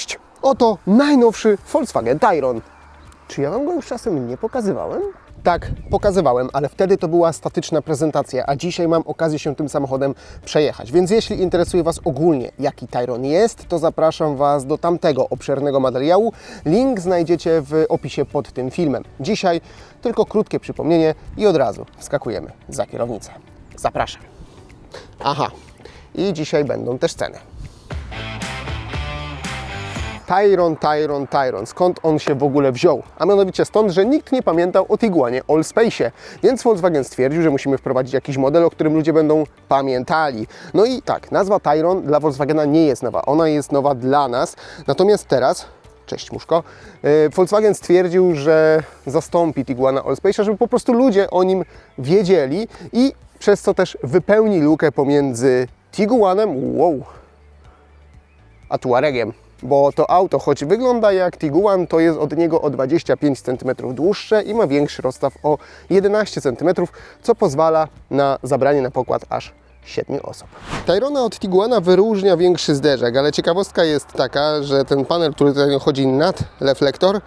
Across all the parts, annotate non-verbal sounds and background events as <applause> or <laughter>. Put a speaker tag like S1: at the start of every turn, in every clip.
S1: Cześć! Oto najnowszy Volkswagen Tayron. Czy ja Wam go już czasem nie pokazywałem? Tak, pokazywałem, ale wtedy to była statyczna prezentacja, a dzisiaj mam okazję się tym samochodem przejechać. Więc jeśli interesuje Was ogólnie, jaki Tayron jest, to zapraszam Was do tamtego obszernego materiału. Link znajdziecie w opisie pod tym filmem. Dzisiaj tylko krótkie przypomnienie i od razu wskakujemy za kierownicę. Zapraszam. Aha, i dzisiaj będą też ceny. Tyron, Tyron, Tyron. Skąd on się w ogóle wziął? A mianowicie stąd, że nikt nie pamiętał o Tiguanie Allspace'ie, więc Volkswagen stwierdził, że musimy wprowadzić jakiś model, o którym ludzie będą pamiętali. No i tak, nazwa Tyron dla Volkswagena nie jest nowa, ona jest nowa dla nas. Natomiast teraz Cześć Muszko. e, Volkswagen stwierdził, że zastąpi Tiguana Allspace'a, żeby po prostu ludzie o nim wiedzieli i przez co też wypełni lukę pomiędzy Tiguanem, wow, a Tuaregiem. Bo to auto, choć wygląda jak Tiguan, to jest od niego o 25 cm dłuższe i ma większy rozstaw o 11 cm, co pozwala na zabranie na pokład aż 7 osób. Tyrona od Tiguana wyróżnia większy zderzak, ale ciekawostka jest taka, że ten panel, który tutaj chodzi nad reflektor,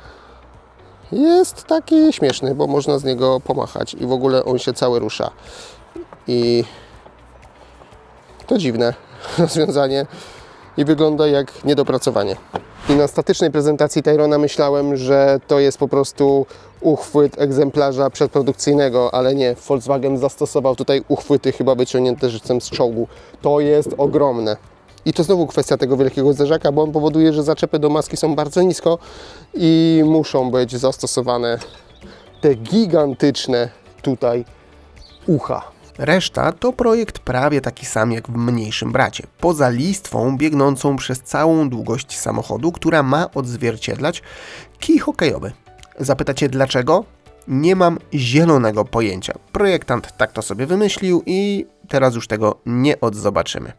S1: jest taki śmieszny, bo można z niego pomachać i w ogóle on się cały rusza. I to dziwne <laughs> rozwiązanie i wygląda jak niedopracowanie. I na statycznej prezentacji Tyrona myślałem, że to jest po prostu uchwyt egzemplarza przedprodukcyjnego, ale nie, Volkswagen zastosował tutaj uchwyty chyba wyciągnięte żywcem z czołgu. To jest ogromne. I to znowu kwestia tego wielkiego zderzaka, bo on powoduje, że zaczepy do maski są bardzo nisko i muszą być zastosowane te gigantyczne tutaj ucha.
S2: Reszta to projekt prawie taki sam jak w mniejszym bracie, poza listwą biegnącą przez całą długość samochodu, która ma odzwierciedlać kij hokejowy. Zapytacie dlaczego? Nie mam zielonego pojęcia. Projektant tak to sobie wymyślił i teraz już tego nie odzobaczymy.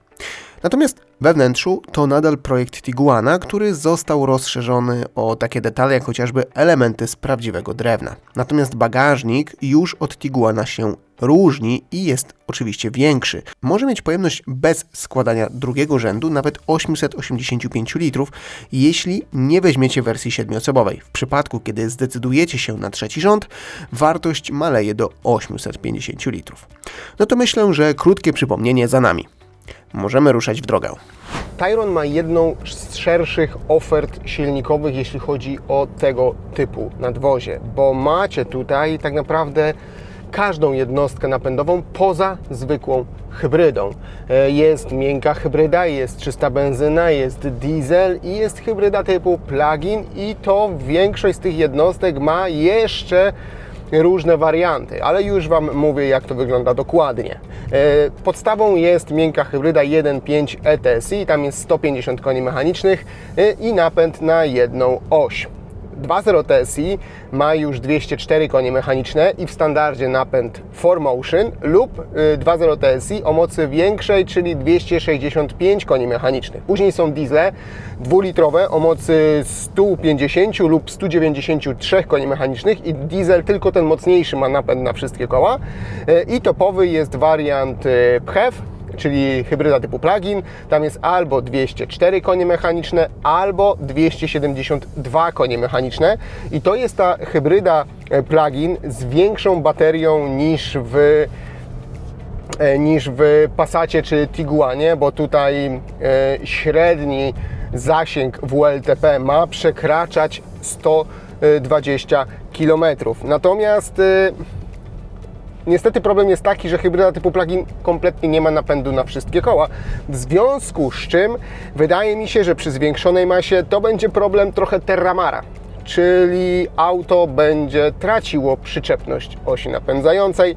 S2: Natomiast we wnętrzu to nadal projekt Tiguana, który został rozszerzony o takie detale jak chociażby elementy z prawdziwego drewna. Natomiast bagażnik już od Tiguana się różni i jest oczywiście większy. Może mieć pojemność bez składania drugiego rzędu nawet 885 litrów, jeśli nie weźmiecie wersji siedmioosobowej. W przypadku, kiedy zdecydujecie się na trzeci rząd, wartość maleje do 850 litrów. No to myślę, że krótkie przypomnienie za nami. Możemy ruszać w drogę.
S1: Tyron ma jedną z szerszych ofert silnikowych, jeśli chodzi o tego typu nadwozie, bo macie tutaj tak naprawdę każdą jednostkę napędową poza zwykłą hybrydą. E, Jest miękka hybryda, jest czysta benzyna, jest diesel i jest hybryda typu plug-in i to większość z tych jednostek ma jeszcze różne warianty, ale już Wam mówię, jak to wygląda dokładnie. E, Podstawą jest miękka hybryda 1.5 ETSI, tam jest 150 koni mechanicznych e, i napęd na jedną oś. 2.0 TSI ma już 204 konie mechaniczne i w standardzie napęd 4Motion lub y, 2.0 TSI o mocy większej, czyli 265 koni mechanicznych. Później są diesle dwulitrowe o mocy 150 lub 193 koni mechanicznych i diesel tylko ten mocniejszy ma napęd na wszystkie koła. Y, I topowy jest wariant y, PHEV, czyli hybryda typu plug-in. Tam jest albo 204 konie mechaniczne, albo 272 konie mechaniczne. I to jest ta hybryda e, plug-in z większą baterią niż w e, niż w Passacie czy Tiguanie, bo tutaj e, średni zasięg WLTP ma przekraczać 120 km. Natomiast Niestety problem jest taki, że hybryda typu plug-in kompletnie nie ma napędu na wszystkie koła. W związku z czym wydaje mi się, że przy zwiększonej masie to będzie problem trochę Terramara, czyli auto będzie traciło przyczepność osi napędzającej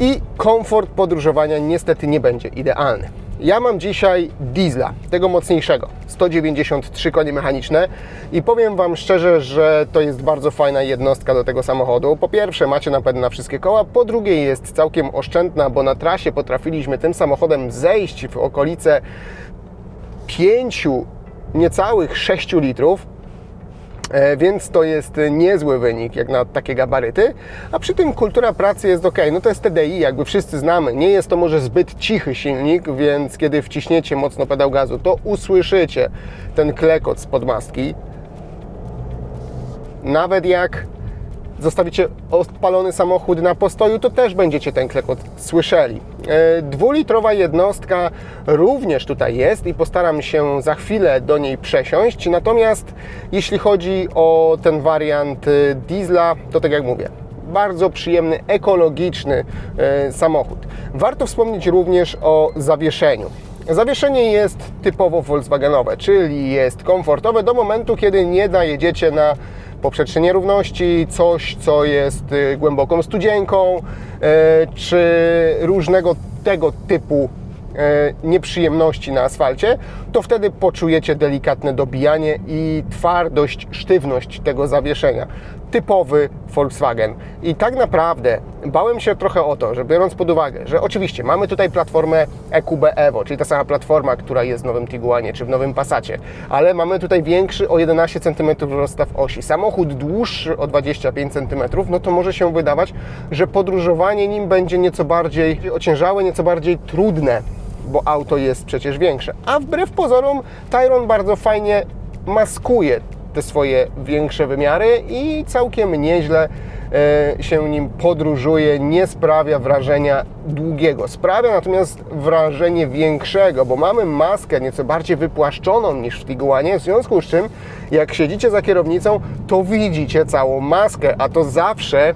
S1: i komfort podróżowania niestety nie będzie idealny. Ja mam dzisiaj diesla, tego mocniejszego, 193 konie mechaniczne i powiem Wam szczerze, że to jest bardzo fajna jednostka do tego samochodu. Po pierwsze macie napęd na wszystkie koła, po drugie jest całkiem oszczędna, bo na trasie potrafiliśmy tym samochodem zejść w okolice 5, niecałych 6 litrów, Więc to jest niezły wynik jak na takie gabaryty, a przy tym kultura pracy jest ok. No to jest TDI, jakby wszyscy znamy. Nie jest to może zbyt cichy silnik, więc kiedy wciśniecie mocno pedał gazu, to usłyszycie ten klekot z podmaski. Nawet jak zostawicie odpalony samochód na postoju, to też będziecie ten klekot słyszeli. E, Dwulitrowa jednostka również tutaj jest i postaram się za chwilę do niej przesiąść. Natomiast jeśli chodzi o ten wariant e, diesla, to tak jak mówię, bardzo przyjemny, ekologiczny e, samochód. Warto wspomnieć również o zawieszeniu. Zawieszenie jest typowo Volkswagenowe, czyli jest komfortowe do momentu, kiedy nie najedziecie na poprzeczne nierówności, coś, co jest głęboką studzienką, czy różnego tego typu e, nieprzyjemności na asfalcie, to wtedy poczujecie delikatne dobijanie i twardość, sztywność tego zawieszenia. Typowy Volkswagen. I tak naprawdę bałem się trochę o to, że biorąc pod uwagę, że oczywiście mamy tutaj platformę EQB Evo, czyli ta sama platforma, która jest w nowym Tiguanie czy w nowym Passacie, ale mamy tutaj większy o 11 cm rozstaw osi. Samochód dłuższy o 25 cm, no to może się wydawać, że podróżowanie nim będzie nieco bardziej ociężałe, nieco bardziej trudne bo auto jest przecież większe. A wbrew pozorom Tyron bardzo fajnie maskuje te swoje większe wymiary i całkiem nieźle e, się nim podróżuje, nie sprawia wrażenia długiego. Sprawia natomiast wrażenie większego, bo mamy maskę nieco bardziej wypłaszczoną niż w Tiguanie, w związku z czym jak siedzicie za kierownicą, to widzicie całą maskę, a to zawsze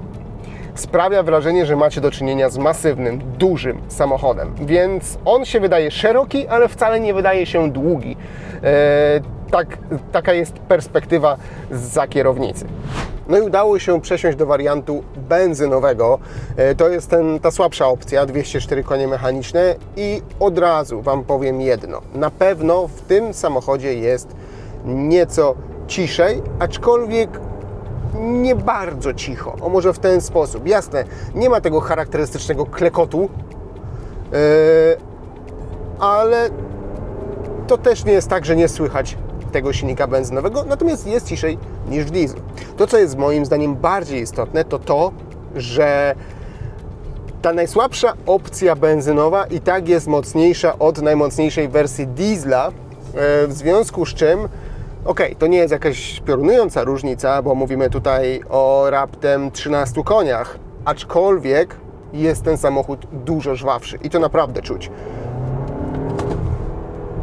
S1: sprawia wrażenie, że macie do czynienia z masywnym, dużym samochodem. Więc on się wydaje szeroki, ale wcale nie wydaje się długi. E, tak, taka jest perspektywa za kierownicy. No i udało się przesiąść do wariantu benzynowego. E, To jest ten, ta słabsza opcja, 204 konie mechaniczne i od razu Wam powiem jedno. Na pewno w tym samochodzie jest nieco ciszej, aczkolwiek nie bardzo cicho. O może w ten sposób. Jasne, nie ma tego charakterystycznego klekotu, yy, ale to też nie jest tak, że nie słychać tego silnika benzynowego, natomiast jest ciszej niż w dieslu. To, co jest moim zdaniem bardziej istotne, to to, że ta najsłabsza opcja benzynowa i tak jest mocniejsza od najmocniejszej wersji diesla, e, w związku z czym ok, to nie jest jakaś piorunująca różnica, bo mówimy tutaj o raptem 13 koniach, aczkolwiek jest ten samochód dużo żwawszy i to naprawdę czuć.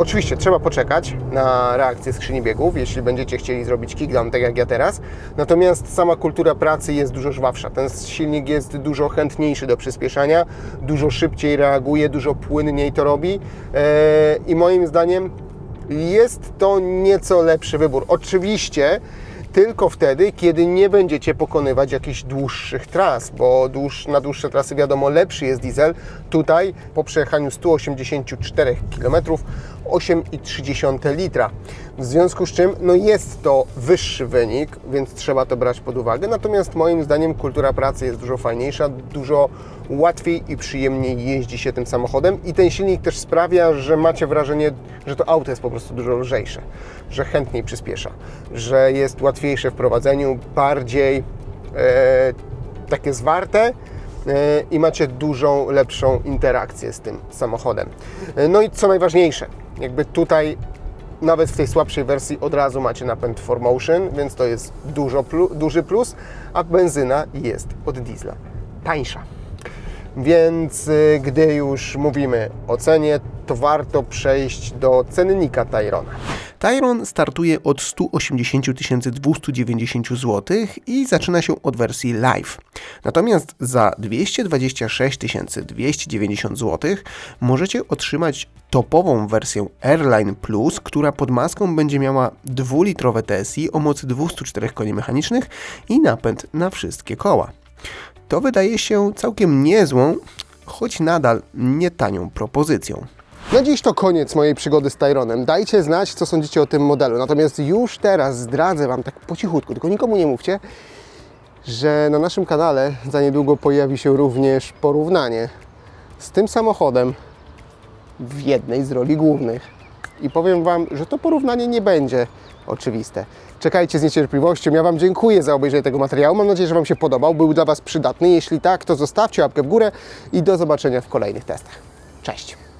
S1: Oczywiście trzeba poczekać na reakcję skrzyni biegów, jeśli będziecie chcieli zrobić kickdown, tak jak ja teraz. Natomiast sama kultura pracy jest dużo żwawsza. Ten silnik jest dużo chętniejszy do przyspieszania, dużo szybciej reaguje, dużo płynniej to robi. Eee, I moim zdaniem jest to nieco lepszy wybór. Oczywiście tylko wtedy, kiedy nie będziecie pokonywać jakichś dłuższych tras, bo dłuż, na dłuższe trasy wiadomo lepszy jest diesel. Tutaj po przejechaniu 184 km 8,3 litra. W związku z czym no jest to wyższy wynik, więc trzeba to brać pod uwagę. Natomiast moim zdaniem kultura pracy jest dużo fajniejsza, dużo łatwiej i przyjemniej jeździ się tym samochodem i ten silnik też sprawia, że macie wrażenie, że to auto jest po prostu dużo lżejsze, że chętniej przyspiesza, że jest łatwiejsze w prowadzeniu, bardziej e, takie zwarte e, i macie dużą lepszą interakcję z tym samochodem. E, No i co najważniejsze, jakby tutaj nawet w tej słabszej wersji od razu macie napęd 4Motion, więc to jest dużo plu, duży plus, a benzyna jest od diesla tańsza. Więc y, gdy już mówimy o cenie, to warto przejść do cennika Tyrona.
S2: Tyron startuje od 180 290 zł i zaczyna się od wersji Live. Natomiast za 226 290 zł możecie otrzymać topową wersję Airline Plus, która pod maską będzie miała dwulitrowe TSI o mocy 204 koni mechanicznych i napęd na wszystkie koła. To wydaje się całkiem niezłą, choć nadal nie tanią propozycją.
S1: Na dziś to koniec mojej przygody z Tyronem. Dajcie znać, co sądzicie o tym modelu. Natomiast już teraz zdradzę Wam tak po cichutku, tylko nikomu nie mówcie, że na naszym kanale za niedługo pojawi się również porównanie z tym samochodem w jednej z roli głównych. i powiem Wam, że to porównanie nie będzie oczywiste. Czekajcie z niecierpliwością. Ja Wam dziękuję za obejrzenie tego materiału. Mam nadzieję, że Wam się podobał, był dla Was przydatny. Jeśli tak, to zostawcie łapkę w górę i do zobaczenia w kolejnych testach. Cześć!